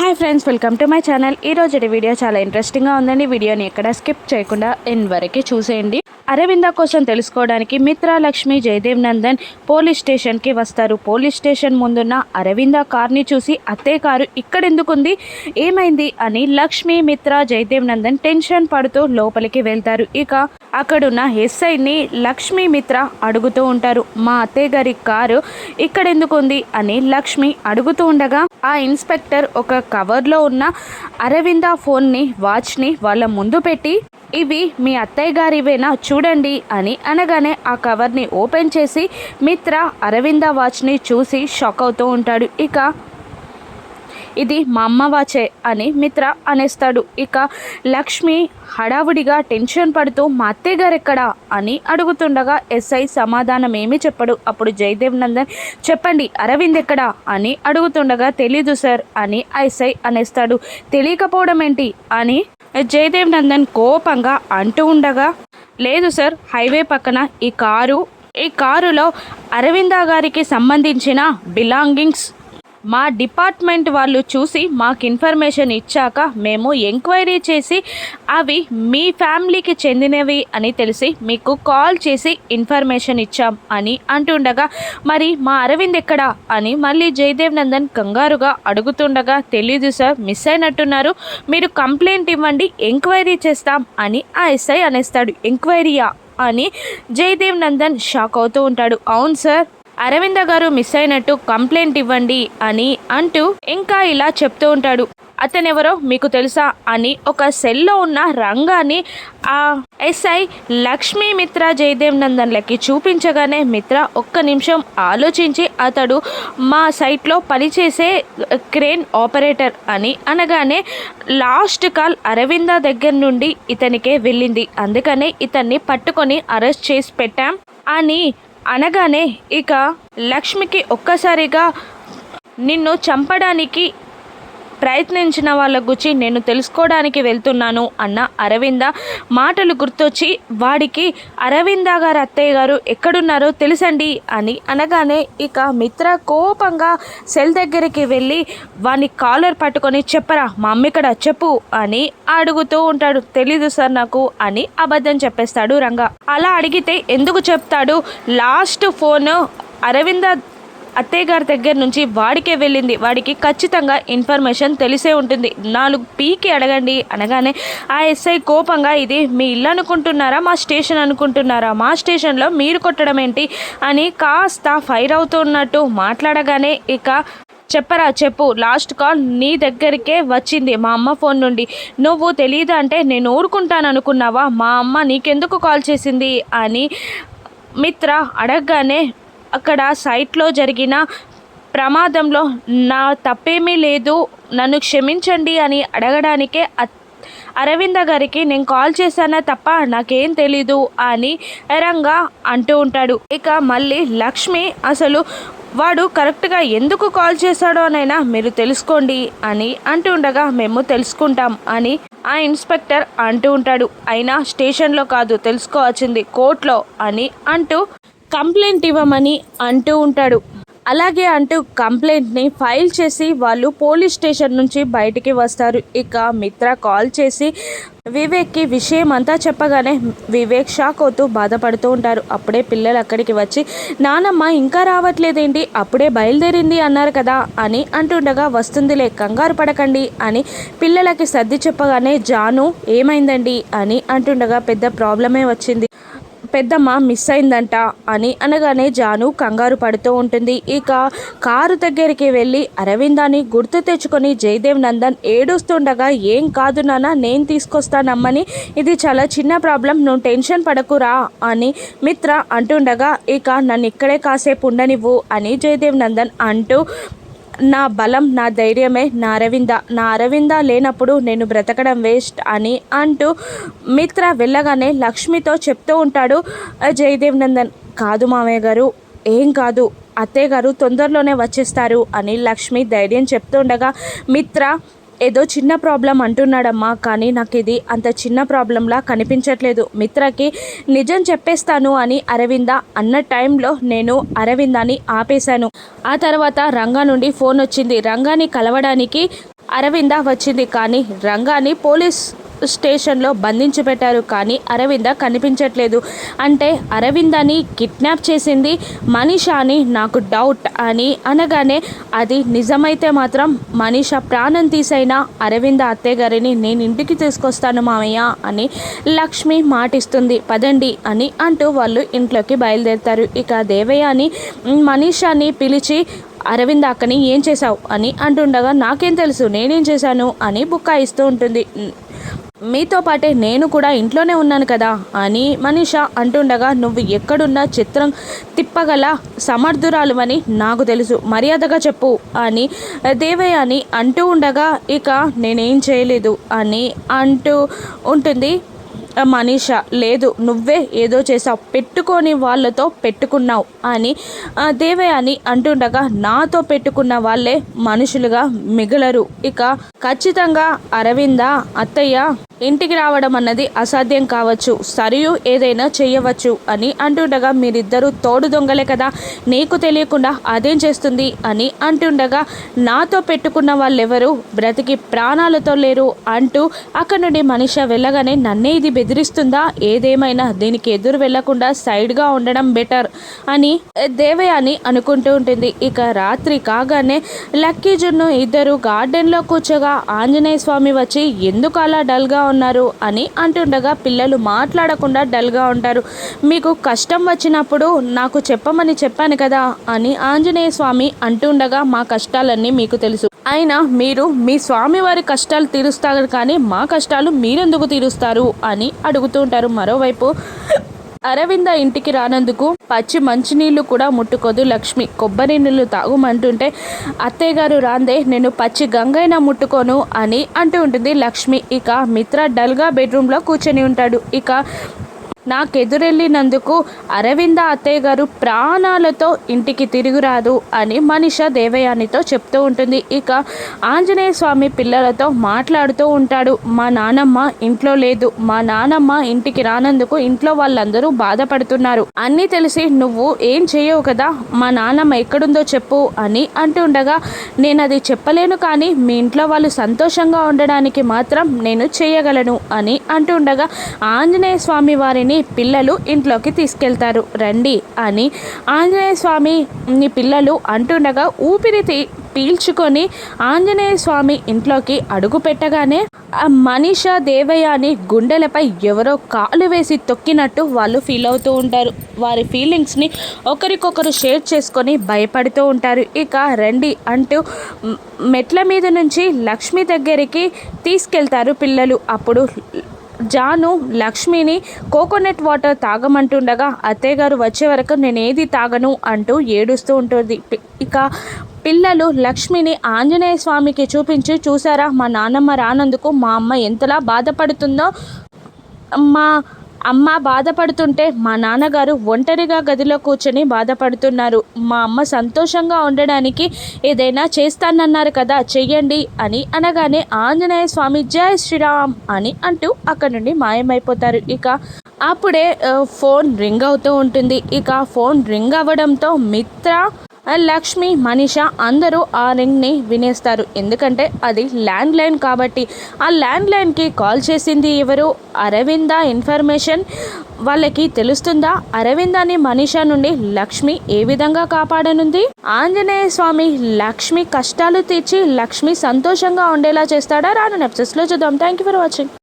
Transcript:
Hi friends welcome to my channel. ఈ రోజు video చాలా ఇంట్రెస్టింగ్గా ఉందండి. వీడియోని ఎక్కడ స్కిప్ చేయకుండా ఎన్ వరకు చూసేయండి. అరవింద కోసం తెలుసుకోవడానికి మిత్ర లక్ష్మి జయదేవ్ నందన్ పోలీస్ స్టేషన్కి వస్తారు. పోలీస్ స్టేషన్ ముందున్న అరవింద కార్ని చూసి అత్తే కారు ఇక్కడెందుకుంది? ఏమైంది? అని లక్ష్మి మిత్ర జయదేవ్ నందన్ టెన్షన్ పడుతూ లోపలికి వెళ్తారు. ఇక అక్కడున్న ఎస్ఐని లక్ష్మి మిత్ర అడుగుతూ ఉంటారు మా అత్తయ్య గారి కారు ఇక్కడెందుకుంది? అని లక్ష్మి అడుగుతూ ఉండగా ఆ ఇన్స్పెక్టర్ ఒక కవర్లో ఉన్న అరవింద ఫోన్ని వాచ్ని వాళ్ళ ముందు పెట్టి ఇవి మీ అత్తయ్య గారివేనా? చూడండి అని అనగానే ఆ కవర్ని ఓపెన్ చేసి మిత్ర అరవింద వాచ్ని చూసి షాక్ అవుతూ ఉంటాడు. ఇక ఇది మా అమ్మ వాచే అని మిత్ర అనేస్తాడు. ఇక లక్ష్మి హడావుడిగా టెన్షన్ పడుతూ మా అత్తయ్య గారు ఎక్కడా అని అడుగుతుండగా ఎస్ఐ సమాధానం ఏమీ చెప్పడు. అప్పుడు జయదేవ్ నందన్ చెప్పండి అరవింద్ ఎక్కడా అని అడుగుతుండగా తెలీదు సార్ అని ఎస్ఐ అనేస్తాడు. తెలియకపోవడం ఏంటి? అని జయదేవ్ నందన్ కోపంగా అంటూ ఉండగా లేదు సార్ హైవే పక్కన ఈ కారు ఈ కారులో అరవింద గారికి సంబంధించిన బిలాంగింగ్స్ మా డిపార్ట్మెంట్ వాళ్ళు చూసి మాకు ఇన్ఫర్మేషన్ ఇచ్చాక మేము ఎంక్వైరీ చేసి అవి మీ ఫ్యామిలీకి చెందినవి అని తెలిసి మీకు కాల్ చేసి ఇన్ఫర్మేషన్ ఇచ్చాం అని అంటుండగా మరి మా అరవింద్ ఎక్కడా? అని మళ్ళీ జయదేవ్ నందన్ కంగారుగా అడుగుతుండగా తెలీదు సార్ మిస్ అయినట్టున్నారు. మీరు కంప్లైంట్ ఇవ్వండి ఎంక్వైరీ చేస్తాం అని ఆ ఎస్ఐ అనేస్తాడు. ఎంక్వైరీయా? అని జయదేవ్ నందన్ షాక్ అవుతూ ఉంటాడు. అవును సార్ అరవింద గారు మిస్ అయినట్టు కంప్లైంట్ ఇవ్వండి అని అంటూ ఇంకా ఇలా చెప్తూ ఉంటాడు. అతనెవరో మీకు తెలుసా అని ఒక సెల్లో ఉన్న రంగాన్ని ఆ ఎస్ఐ లక్ష్మీ మిత్ర జయదేవ్ నందన్లకి చూపించగానే మిత్ర ఒక్క నిమిషం ఆలోచించి అతడు మా సైట్లో పనిచేసే క్రేన్ ఆపరేటర్ అని అనగానే లాస్ట్ కాల్ అరవింద దగ్గర నుండి ఇతనికే వెళ్ళింది. అందుకనే ఇతన్ని పట్టుకొని అరెస్ట్ చేసి పెట్టాం అని అనగానే ఇక లక్ష్మికి ఒక్కసారిగా నిన్ను చంపడానికి ప్రయత్నించిన వాళ్ళ గురించి నేను తెలుసుకోవడానికి వెళ్తున్నాను అన్న అరవింద మాటలు గుర్తొచ్చి వాడికి అరవింద గారు అత్తయ్య గారు ఎక్కడున్నారో తెలుసండి అని అనగానే ఇక మిత్ర కోపంగా సెల్ దగ్గరికి వెళ్ళి వాని కాలర్ పట్టుకొని చెప్పరా మా అమ్మ ఇక్కడ చెప్పు అని అడుగుతూ ఉంటాడు. తెలీదు సార్ నాకు అని అబద్ధం చెప్పేస్తాడు రంగా. అలా అడిగితే ఎందుకు చెప్తాడు? లాస్ట్ ఫోన్ అరవింద అత్తయ్య గారి దగ్గర నుంచి వాడికే వెళ్ళింది. వాడికి ఖచ్చితంగా ఇన్ఫర్మేషన్ తెలిసే ఉంటుంది. నాలుగు పీకి అడగండి అనగానే ఆ ఎస్ఐ కోపంగా ఇది మీ ఇల్లు అనుకుంటున్నారా? మా స్టేషన్ అనుకుంటున్నారా? మా స్టేషన్లో మీరు కొట్టడం ఏంటి? అని కాస్త ఫైర్ అవుతున్నట్టు మాట్లాడగానే ఇక చెప్పరా చెప్పు. లాస్ట్ కాల్ నీ దగ్గరికే వచ్చింది మా అమ్మ ఫోన్ నుండి. నువ్వు తెలియదు అంటే నేను ఊరుకుంటాను అనుకున్నావా? మా అమ్మ నీకెందుకు కాల్ చేసింది? అని మిత్ర అడగగానే అక్కడ సైట్లో జరిగిన ప్రమాదంలో నా తప్పేమీ లేదు నన్ను క్షమించండి అని అడగడానికే అరవింద గారికి నేను కాల్ చేశానా తప్ప నాకేం తెలీదు అని ఎరంగా అంటూ ఉంటాడు. ఇక మళ్ళీ లక్ష్మి అసలు వాడు కరెక్ట్గా ఎందుకు కాల్ చేశాడో అనైనా మీరు తెలుసుకోండి అని అంటూ ఉండగా మేము తెలుసుకుంటాం అని ఆ ఇన్స్పెక్టర్ అంటూ ఉంటాడు. అయినా స్టేషన్లో కాదు తెలుసుకోవాల్సింది కోర్టులో అని అంటూ కంప్లైంట్ ఇవ్వమని అంటూ ఉంటాడు. అలాగే అంటూ కంప్లైంట్ని ఫైల్ చేసి వాళ్ళు పోలీస్ స్టేషన్ నుంచి బయటికి వస్తారు. ఇక మిత్ర కాల్ చేసి వివేక్కి విషయం అంతా చెప్పగానే వివేక్ షాక్ అవుతూ బాధపడుతూ ఉంటారు. అప్పుడే పిల్లలు అక్కడికి వచ్చి నానమ్మ ఇంకా రావట్లేదేంటి? అప్పుడే బయలుదేరింది అన్నారు కదా అని అంటుండగా వస్తుందిలే కంగారు పడకండి అని పిల్లలకి సర్ది చెప్పగానే జాను ఏమైందండి? అని అంటుండగా పెద్ద ప్రాబ్లమే వచ్చింది. పెద్దమ్మ మిస్ అయిందంట అని అనగానే జాను కంగారు పడుతూ ఉంటుంది. ఇక కారు దగ్గరికి వెళ్ళి అరవిందాన్ని గుర్తు తెచ్చుకొని జయదేవ్ నందన్ ఏడుస్తుండగా ఏం కాదు నాన్న నేను తీసుకొస్తానమ్మని. ఇది చాలా చిన్న ప్రాబ్లం నువ్వు టెన్షన్ పడకురా అని మిత్ర అంటుండగా ఇక నన్ను ఇక్కడే కాసేపు ఉండనివ్వు అని జయదేవ్ నందన్ అంటూ నా బలం నా ధైర్యమే నా అరవింద. నా అరవింద లేనప్పుడు నేను బ్రతకడం వేస్ట్ అని అంటూ మిత్ర వెళ్ళగానే లక్ష్మితో చెప్తూ ఉంటాడు జయదేవ్ నందన్ కాదు మామయ్య గారు ఏం కాదు. అత్తయ్య గారు తొందరలోనే వచ్చేస్తారు అని లక్ష్మి ధైర్యం చెప్తుండగా మిత్ర ఏదో చిన్న ప్రాబ్లం అంటున్నాడమ్మా కానీ నాకు ఇది అంత చిన్న ప్రాబ్లంలా కనిపించట్లేదు. మిత్రకి నిజం చెప్పేస్తాను అని అరవింద అన్న టైంలో నేను అరవిందాన్ని ఆపేశాను. ఆ తర్వాత రంగా నుండి ఫోన్ వచ్చింది. రంగాని కలవడానికి అరవింద వచ్చింది కానీ రంగాని పోలీస్ స్టేషన్లో బంధించి పెట్టారు కానీ అరవింద కనిపించట్లేదు. అంటే అరవిందని కిడ్నాప్ చేసింది మనీష అని నాకు డౌట్ అని అనగానే అది నిజమైతే మాత్రం మనీష ప్రాణం తీసైనా అరవింద అత్తయ్య గారిని నేను ఇంటికి తీసుకొస్తాను మామయ్య అని లక్ష్మి మాటిస్తుంది. పదండి అని అంటూ వాళ్ళు ఇంట్లోకి బయలుదేరుతారు. ఇక దేవయ్య అని మనీషాని పిలిచి అరవింద్ అక్కని ఏం చేశావు? అని అంటుండగా నాకేం తెలుసు నేనేం చేశాను? అని బుక్కాయిస్తూ ఉంటుంది. మీతో పాటే నేను కూడా ఇంట్లోనే ఉన్నాను కదా అని మనీష అంటుండగా నువ్వు ఎక్కడున్నా చిత్రం తిప్పగల సమర్థురాలు అని నాకు తెలుసు. మర్యాదగా చెప్పు అని దేవయ్య అని అంటూ ఉండగా ఇక నేనేం చేయలేదు అని అంటూ ఉంటుంది మనీష. లేదు నువ్వే ఏదో చేసావు పెట్టుకొని వాళ్ళతో పెట్టుకున్నావు అని దేవయ్య అని అంటుండగా నాతో పెట్టుకున్న వాళ్ళే మనుషులుగా మిగలరు. ఇక ఖచ్చితంగా అరవింద అత్తయ్య ఇంటికి రావడం అన్నది అసాధ్యం కావచ్చు. సరియు ఏదైనా చేయవచ్చు అని అంటుండగా మీరిద్దరూ తోడు దొంగలే కదా నీకు తెలియకుండా అదేం చేస్తుంది? అని అంటుండగా నాతో పెట్టుకున్న వాళ్ళెవరు? బ్రతికి ప్రాణాలతో లేరు అంటూ అక్కడి నుండి మనిష వెళ్ళగానే నన్నే ఇది బెదిరిస్తుందా? ఏదేమైనా దీనికి ఎదురు వెళ్ళకుండా సైడ్గా ఉండడం బెటర్ అని దేవయాని అనుకుంటూ ఉంటుంది. ఇక రాత్రి కాగానే లక్కీ జున్ను ఇద్దరు గార్డెన్లో కూర్చోగా ఆంజనేయ స్వామి వచ్చి ఎందుకు అలా డల్గా ఉన్నారు? అని అంటుండగా పిల్లలు మాట్లాడకుండా డల్గా ఉంటారు. మీకు కష్టం వచ్చినప్పుడు నాకు చెప్పమని చెప్పాను కదా అని ఆంజనేయ స్వామి అంటుండగా మా కష్టాలన్నీ మీకు తెలుసు. అయినా మీరు మీ స్వామివారి కష్టాలు తీరుస్తారు కానీ మా కష్టాలు మీరెందుకు తీరుస్తారు? అని అడుగుతూ ఉంటారు. మరోవైపు అరవింద ఇంటికి రానందుకు పచ్చి మంచినీళ్ళు కూడా ముట్టుకోదు లక్ష్మి. కొబ్బరి నీళ్ళు తాగుమంటుంటే అత్తయ్య గారు రాందే నేను పచ్చి గంగైనా ముట్టుకోను అని అంటూ ఉంటుంది లక్ష్మి. ఇక మిత్ర డల్గా బెడ్రూమ్లో కూర్చొని ఉంటాడు. ఇక నాకెదురెళ్ళినందుకు అరవింద అత్తయ్య గారు ప్రాణాలతో ఇంటికి తిరుగురాదు అని మనిష దేవయానితో చెప్తూ ఉంటుంది. ఇక ఆంజనేయ స్వామి పిల్లలతో మాట్లాడుతూ ఉంటాడు. మా నానమ్మ ఇంట్లో లేదు. మా నానమ్మ ఇంటికి రానందుకు ఇంట్లో వాళ్ళందరూ బాధపడుతున్నారు. అన్నీ తెలిసి నువ్వు ఏం చేయవు కదా? మా నానమ్మ ఎక్కడుందో చెప్పు అని అంటుండగా నేను అది చెప్పలేను కానీ మీ ఇంట్లో వాళ్ళు సంతోషంగా ఉండడానికి మాత్రం నేను చేయగలను అని అంటుండగా ఆంజనేయ స్వామి వారిని పిల్లలు ఇంట్లోకి తీసుకెళ్తారు. రండి అని ఆంజనేయ స్వామి పిల్లలు అంటుండగా ఊపిరి పీల్చుకొని ఆంజనేయ స్వామి ఇంట్లోకి అడుగు పెట్టగానే ఆ మనీష అని గుండెలపై ఎవరో కాలు వేసి తొక్కినట్టు వాళ్ళు ఫీల్ అవుతూ ఉంటారు. వారి ఫీలింగ్స్ని ఒకరికొకరు షేర్ చేసుకొని భయపడుతూ ఉంటారు. ఇక రండి అంటూ మెట్ల మీద నుంచి లక్ష్మి దగ్గరికి తీసుకెళ్తారు పిల్లలు. అప్పుడు జాను లక్ష్మిని కోకోనట్ వాటర్ తాగమంటుండగా అత్తయ్య గారు వచ్చే వరకు నేను ఏది తాగను అంటూ ఏడుస్తూ ఉంటుంది. ఇక పిల్లలు లక్ష్మిని ఆంజనేయ స్వామికి చూపించి చూసారా మా నాన్నమ్మ రానందుకు మా అమ్మ ఎంతలా బాధపడుతుందో మా అమ్మ బాధపడుతుంటే మా నాన్నగారు ఒంటరిగా గదిలో కూర్చొని బాధపడుతున్నారు. మా అమ్మ సంతోషంగా ఉండడానికి ఏదైనా చేస్తానన్నారు కదా చెయ్యండి అని అనగానే ఆంజనేయ స్వామి జయ శ్రీరామ్ అని అంటూ అక్కడ నుండి మాయమైపోతారు. ఇక అప్పుడే ఫోన్ రింగ్ అవుతూ ఉంటుంది. ఇక ఫోన్ రింగ్ అవ్వడంతో మిత్ర లక్ష్మి మనీష అందరూ ఆ రింగ్ని వినేస్తారు. ఎందుకంటే అది ల్యాండ్ లైన్ కాబట్టి. ఆ ల్యాండ్ లైన్కి కాల్ చేసింది ఎవరు? అరవింద ఇన్ఫర్మేషన్ వాళ్ళకి తెలుస్తుందా? అరవిందని మనీష నుండి లక్ష్మి ఏ విధంగా కాపాడనుంది? ఆంజనేయ స్వామి లక్ష్మి కష్టాలు తీర్చి లక్ష్మి సంతోషంగా ఉండేలా చేస్తాడా? రాను నెప్సెస్లో చూద్దాం. Thank you for watching